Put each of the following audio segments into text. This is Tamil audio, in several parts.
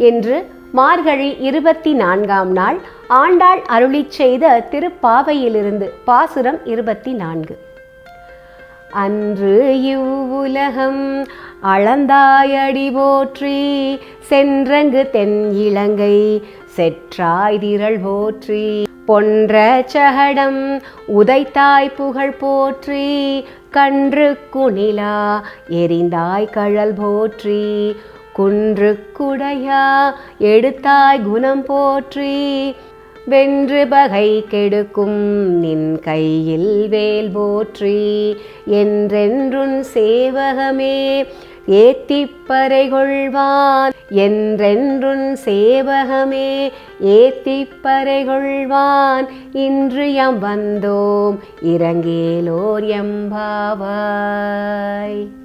என்று மார்கழி இருபத்தி நான்காம் நாள் ஆண்டாள் அருளிச் செய்த திருப்பாவையிலிருந்து பாசுரம் இருபத்தி நான்கு. அன்று இவ்வுலகம் அளந்தாயடி போற்றி சென்றங்கு தென் இலங்கை செற்றாய் திரள் போற்றி பொன்ற சகடம் உதைத்தாய் புகழ் போற்றி கன்று குணிலா எரிந்தாய் கழல் போற்றி குன்று குடையா எடுத்தாய் குணம் போற்றி. வென்று பகை கெடுக்கும் நின் கையில் வேல் போற்றி. என்றென்றுன் சேவகமே ஏத்திப்பறை கொள்வான் என்றென்றுன் சேவகமே ஏத்திப்பறை கொள்வான் இன்று எம் வந்தோம் இறங்கேலோர் எம்பாவாய்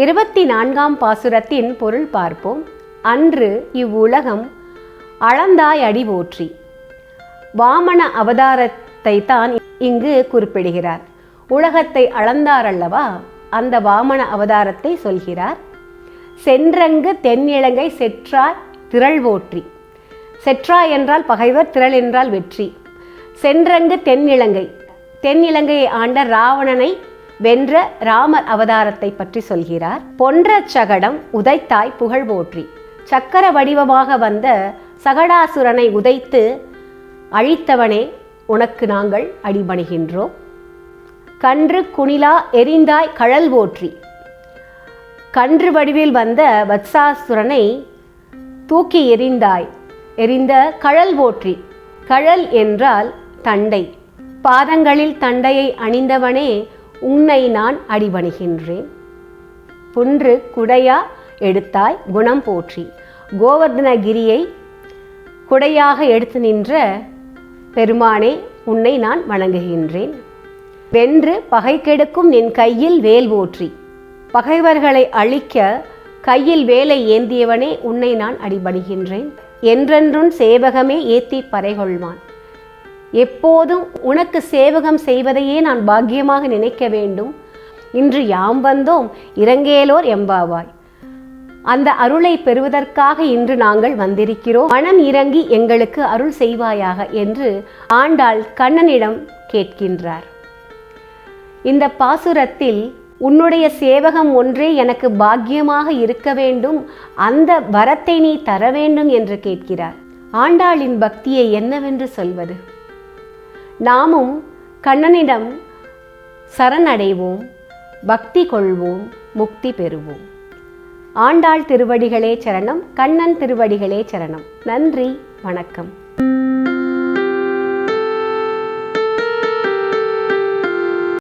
இருபத்தி நான்காம் பாசுரத்தின் பொருள் பார்ப்போம். அன்று இவ்வுலகம் அளந்தாய் அடி போற்றி. வாமன அவதாரத்தை தான் இங்கு குறிப்பிடுகிறார். உலகத்தை அளந்தார் அல்லவா அந்த வாமன அவதாரத்தை சொல்கிறார். சென்றங்கு தென்னிலங்கை செற்றாய் திரள் போற்றி. செற்றா என்றால் பகைவர் திரள் என்றால் வெற்றி. சென்றங்கு தென்னிலங்கை. தென்னிலங்கையை ஆண்ட ராவணனை வென்ற ராமர் அவதாரத்தை பற்றி சொல்கிறார். பொன்ற சகடம் உதைத்தாய் புகழ் போற்றி. சக்கர வடிவமாக வந்த சகடாசுரனை உதைத்து அழித்தவனே உனக்கு நாங்கள் அடிபணிகின்றோம். கன்று குணிலா எரிந்தாய் கழல் போற்றி. கன்று வடிவில் வந்த வத்சாசுரனை தூக்கி எரிந்தாய் எரிந்த கழல் போற்றி. கழல் என்றால் தண்டை. பாதங்களில் தண்டையை அணிந்தவனே உன்னை நான் அடிபணிகின்றேன். புன்று குடையா எடுத்தாய் குணம் போற்றி. கோவர்தனகிரியை குடையாக எடுத்து நின்ற பெருமானே உன்னை நான் வணங்குகின்றேன். வென்று பகை கெடுக்கும் நின் கையில் வேல் போற்றி. பகைவர்களை அழிக்க கையில் வேலை ஏந்தியவனே உன்னை நான் அடிபடுகின்றேன் என்றென்றும் சேவகமே ஏத்தி பறைகொள்வான். எப்போதும் உனக்கு சேவகம் செய்வதையே நான் பாக்கியமாக நினைக்க வேண்டும். இன்று யாம் வந்தோம் இறங்கேலோர் எம்பாவாய். அந்த அருளை பெறுவதற்காக இன்று நாங்கள் வந்திருக்கிறோம். மனம் இறங்கி எங்களுக்கு அருள் செய்வாயாக என்று ஆண்டாள் கண்ணனிடம் கேட்கின்றார். இந்த பாசுரத்தில் உன்னுடைய சேவகம் ஒன்றே எனக்கு பாக்கியமாக இருக்க வேண்டும் அந்த வரத்தை நீ தர வேண்டும் என்று கேட்கிறார். ஆண்டாளின் பக்தியை என்னவென்று சொல்வது? நாமும் கண்ணனிடம் சரணடைவோம் பக்தி கொள்வோம் முக்தி பெறுவோம். ஆண்டாள் திருவடிகளே சரணம் கண்ணன் திருவடிகளே சரணம். நன்றி வணக்கம்.